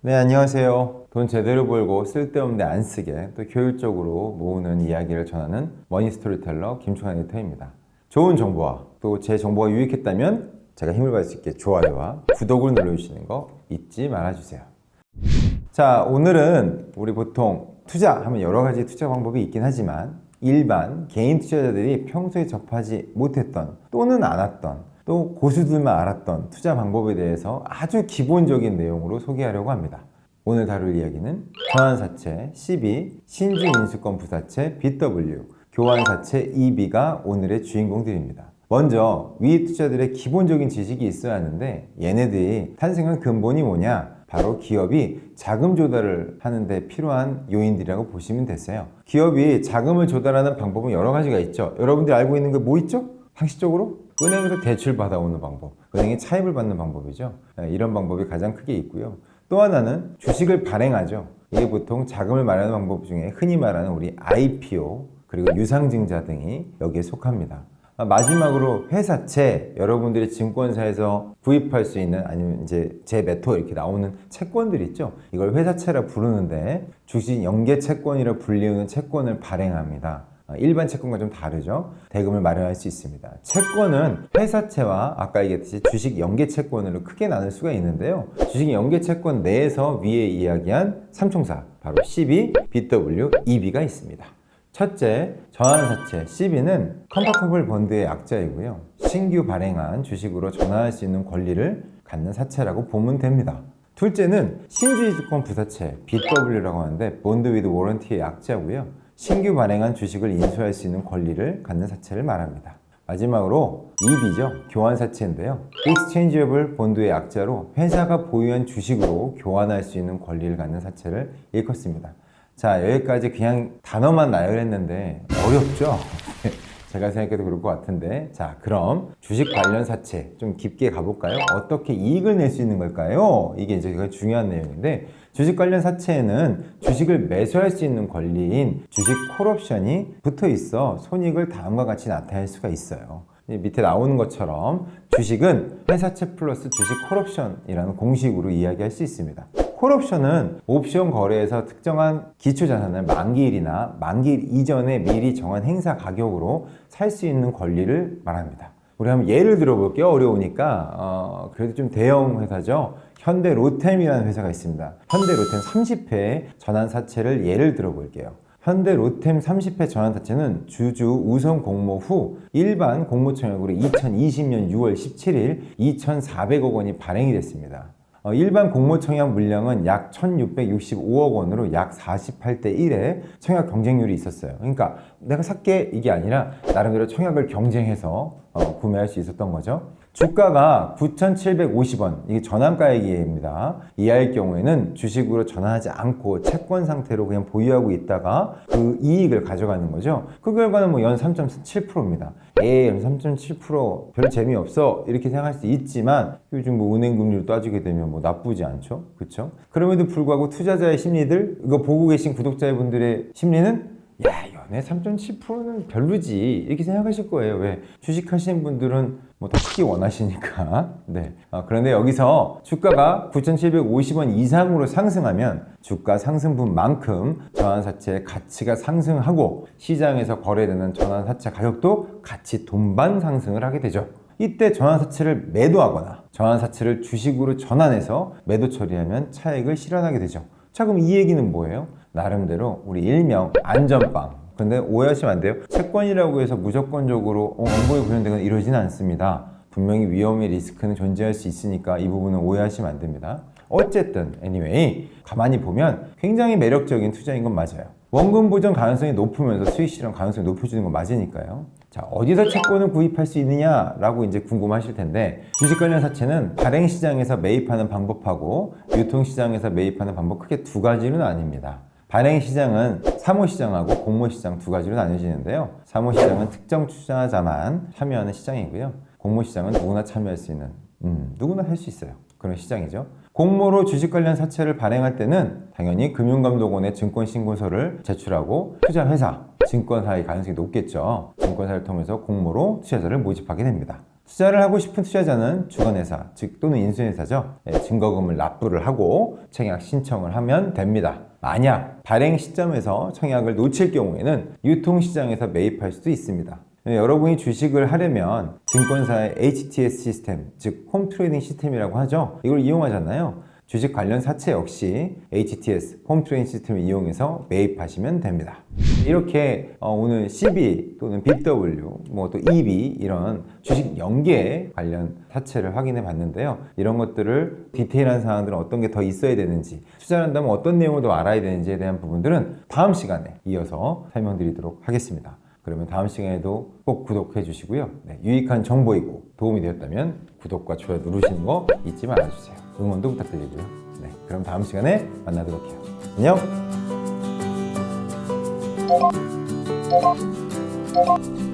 네, 안녕하세요. 돈 제대로 벌고 쓸데없는데 안 쓰게 또 효율적으로 모으는 이야기를 전하는 머니 스토리텔러 김충환 에디터입니다. 좋은 정보와 또 제 정보가 유익했다면 제가 힘을 받을 수 있게 좋아요와 구독을 눌러주시는 거 잊지 말아주세요. 자, 오늘은 우리 보통 투자하면 여러 가지 투자 방법이 있긴 하지만 일반 개인 투자자들이 평소에 접하지 못했던 또는 않았던 또 고수들만 알았던 투자 방법에 대해서 아주 기본적인 내용으로 소개하려고 합니다. 오늘 다룰 이야기는 전환사채 12, 신주인수권 부사채 BW, 교환사채 EB가 오늘의 주인공들입니다. 먼저 위 투자들의 기본적인 지식이 있어야 하는데 얘네들이 탄생한 근본이 뭐냐? 바로 기업이 자금 조달을 하는데 필요한 요인들이라고 보시면 되세요. 기업이 자금을 조달하는 방법은 여러 가지가 있죠. 여러분들이 알고 있는 게 뭐 있죠? 상식적으로 은행에서 대출 받아오는 방법, 은행에 차입을 받는 방법이죠. 네, 이런 방법이 가장 크게 있고요. 또 하나는 주식을 발행하죠. 이게 보통 자금을 마련하는 방법 중에 흔히 말하는 우리 IPO 그리고 유상증자 등이 여기에 속합니다. 아, 마지막으로 회사채 여러분들이 증권사에서 구입할 수 있는 아니면 이제 재매토 이렇게 나오는 채권들 있죠 이걸 회사채라 부르는데 주식 연계 채권이라 불리우는 채권을 발행합니다 아, 일반 채권과 좀 다르죠 대금을 마련할 수 있습니다 채권은 회사채와 아까 얘기했듯이 주식 연계 채권으로 크게 나눌 수가 있는데요 주식 연계 채권 내에서 위에 이야기한 삼총사 바로 CB, BW, EB가 있습니다 첫째, 전환사채 CB는 컴파터블 번드의 약자이고요. 신규 발행한 주식으로 전환할 수 있는 권리를 갖는 사채라고 보면 됩니다. 둘째는 신주주권 부사채 BW라고 하는데 본드 위드 워런티의 약자고요. 신규 발행한 주식을 인수할 수 있는 권리를 갖는 사채를 말합니다. 마지막으로 EB죠. 교환사채인데요. Exchangeable 본드의 약자로 회사가 보유한 주식으로 교환할 수 있는 권리를 갖는 사채를 일컫습니다. 자, 여기까지 그냥 단어만 나열했는데 어렵죠? 제가 생각해도 그럴 것 같은데. 자, 그럼 주식 관련 사채 좀 깊게 가볼까요? 어떻게 이익을 낼 수 있는 걸까요? 이게 이제 중요한 내용인데, 주식 관련 사채에는 주식을 매수할 수 있는 권리인 주식 콜옵션이 붙어 있어 손익을 다음과 같이 나타낼 수가 있어요. 밑에 나오는 것처럼 주식은 회사채 플러스 주식 콜옵션이라는 공식으로 이야기할 수 있습니다. 콜옵션은 옵션 거래에서 특정한 기초자산을 만기일이나 만기일 이전에 미리 정한 행사 가격으로 살 수 있는 권리를 말합니다. 우리 한번 예를 들어볼게요. 어려우니까 어, 그래도 좀 대형 회사죠. 현대 로템이라는 회사가 있습니다. 현대 로템 30회 전환 사채를 예를 들어볼게요. 현대 로템 30회 전환 사채는 주주 우선 공모 후 일반 공모청약으로 2020년 6월 17일 2,400억 원이 발행이 됐습니다. 어, 일반 공모 청약 물량은 약 1,665억 원으로 약 48대 1의 청약 경쟁률이 있었어요. 그러니까 내가 살게 이게 아니라 나름대로 청약을 경쟁해서 어, 구매할 수 있었던 거죠. 주가가 9,750원, 이게 전환가액입니다. 이하일 경우에는 주식으로 전환하지 않고 채권 상태로 그냥 보유하고 있다가 그 이익을 가져가는 거죠. 그 결과는 뭐 연 3.7%입니다. 에이, 연3.7% 별로 재미없어. 이렇게 생각할 수 있지만 요즘 뭐 은행 금리를 따지게 되면 뭐 나쁘지 않죠. 그렇죠? 그럼에도 불구하고 투자자의 심리들, 이거 보고 계신 구독자분들의 심리는 야, 연애 3.7%는 별로지. 이렇게 생각하실 거예요. 왜? 주식하시는 분들은 뭐 더 크게 원하시니까. 네. 아, 그런데 여기서 주가가 9,750원 이상으로 상승하면 주가 상승분만큼 전환사채의 가치가 상승하고 시장에서 거래되는 전환사채 가격도 같이 동반 상승을 하게 되죠. 이때 전환사채를 매도하거나 전환사채를 주식으로 전환해서 매도 처리하면 차익을 실현하게 되죠. 자, 그럼 이 얘기는 뭐예요? 나름대로 우리 일명 안전빵. 근데 오해하시면 안 돼요. 채권이라고 해서 무조건적으로 어, 관련된 건 이러지는 않습니다. 분명히 위험의 리스크는 존재할 수 있으니까 이 부분은 오해하시면 안 됩니다. 어쨌든 anyway 가만히 보면 굉장히 매력적인 투자인 건 맞아요. 원금 보전 가능성이 높으면서 수익 실현 가능성이 높아지는 건 맞으니까요. 자, 어디서 채권을 구입할 수 있느냐라고 이제 궁금하실 텐데 주식 관련 사채는 발행 시장에서 매입하는 방법하고 유통 시장에서 매입하는 방법 크게 두 가지는 아닙니다. 발행 시장은 사모 시장하고 공모 시장 두 가지로 나뉘어지는데요. 사모 시장은 특정 투자자만 참여하는 시장이고요. 공모 시장은 누구나 참여할 수 있는 음, 누구나 할 수 있어요. 그런 시장이죠. 공모로 주식 관련 사채를 발행할 때는 당연히 금융감독원에 증권신고서를 제출하고 투자회사, 증권사의 가능성이 높겠죠. 증권사를 통해서 공모로 투자자를 모집하게 됩니다. 투자를 하고 싶은 투자자는 주관회사, 즉 또는 인수회사죠. 예, 증거금을 납부를 하고 청약 신청을 하면 됩니다. 만약 발행 시점에서 청약을 놓칠 경우에는 유통시장에서 매입할 수도 있습니다. 예, 여러분이 주식을 하려면 증권사의 HTS 시스템, 즉 홈트레이딩 시스템이라고 하죠. 이걸 이용하잖아요. 주식 관련 사채 역시 HTS 홈 트레이딩 시스템을 이용해서 매입하시면 됩니다. 이렇게 어, 오늘 CB 또는 BW 뭐 또 EB 이런 주식 연계 관련 사채를 확인해 봤는데요. 이런 것들을 디테일한 사항들은 어떤 게 더 있어야 되는지 투자를 한다면 어떤 내용을 더 알아야 되는지에 대한 부분들은 다음 시간에 이어서 설명드리도록 하겠습니다. 그러면 다음 시간에도 꼭 구독해 주시고요. 네, 유익한 정보이고 도움이 되었다면 구독과 좋아요 누르시는 거 잊지 말아주세요. 응원도 부탁드리고요. 네, 그럼 다음 시간에 만나도록 해요. 안녕! Thank you.